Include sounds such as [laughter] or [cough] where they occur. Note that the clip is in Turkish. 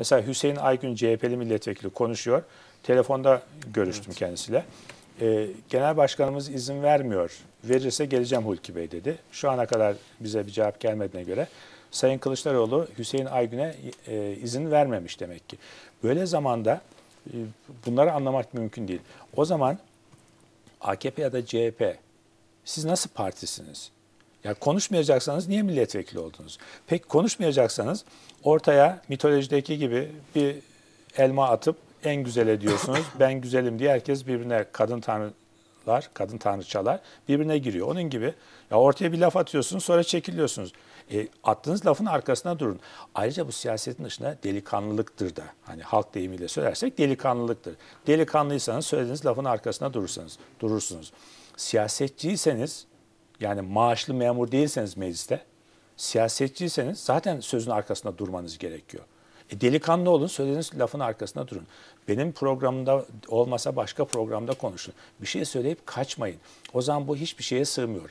Mesela Hüseyin Aygün CHP'li milletvekili konuşuyor. Telefonda görüştüm kendisiyle. Ee, Genel Başkanımız izin vermiyor. Verirse geleceğim Hulki Bey dedi. Şu ana kadar bize bir cevap gelmediğine göre Sayın Kılıçdaroğlu Hüseyin Aygün'e e, izin vermemiş demek ki. Böyle zamanda e, bunları anlamak mümkün değil. O zaman AKP ya da CHP siz nasıl partisiniz? Ya konuşmayacaksanız niye milletvekili oldunuz? Peki konuşmayacaksanız ortaya mitolojideki gibi bir elma atıp en güzel ediyorsunuz. [laughs] ben güzelim diye herkes birbirine kadın tanrılar, kadın tanrıçalar birbirine giriyor. Onun gibi ya ortaya bir laf atıyorsunuz sonra çekiliyorsunuz. E, attığınız lafın arkasına durun. Ayrıca bu siyasetin dışında delikanlılıktır da. Hani halk deyimiyle söylersek delikanlılıktır. Delikanlıysanız söylediğiniz lafın arkasına durursanız, durursunuz. Siyasetçiyseniz yani maaşlı memur değilseniz mecliste, siyasetçiyseniz zaten sözün arkasında durmanız gerekiyor. E delikanlı olun, söylediğiniz lafın arkasında durun. Benim programımda olmasa başka programda konuşun. Bir şey söyleyip kaçmayın. O zaman bu hiçbir şeye sığmıyor.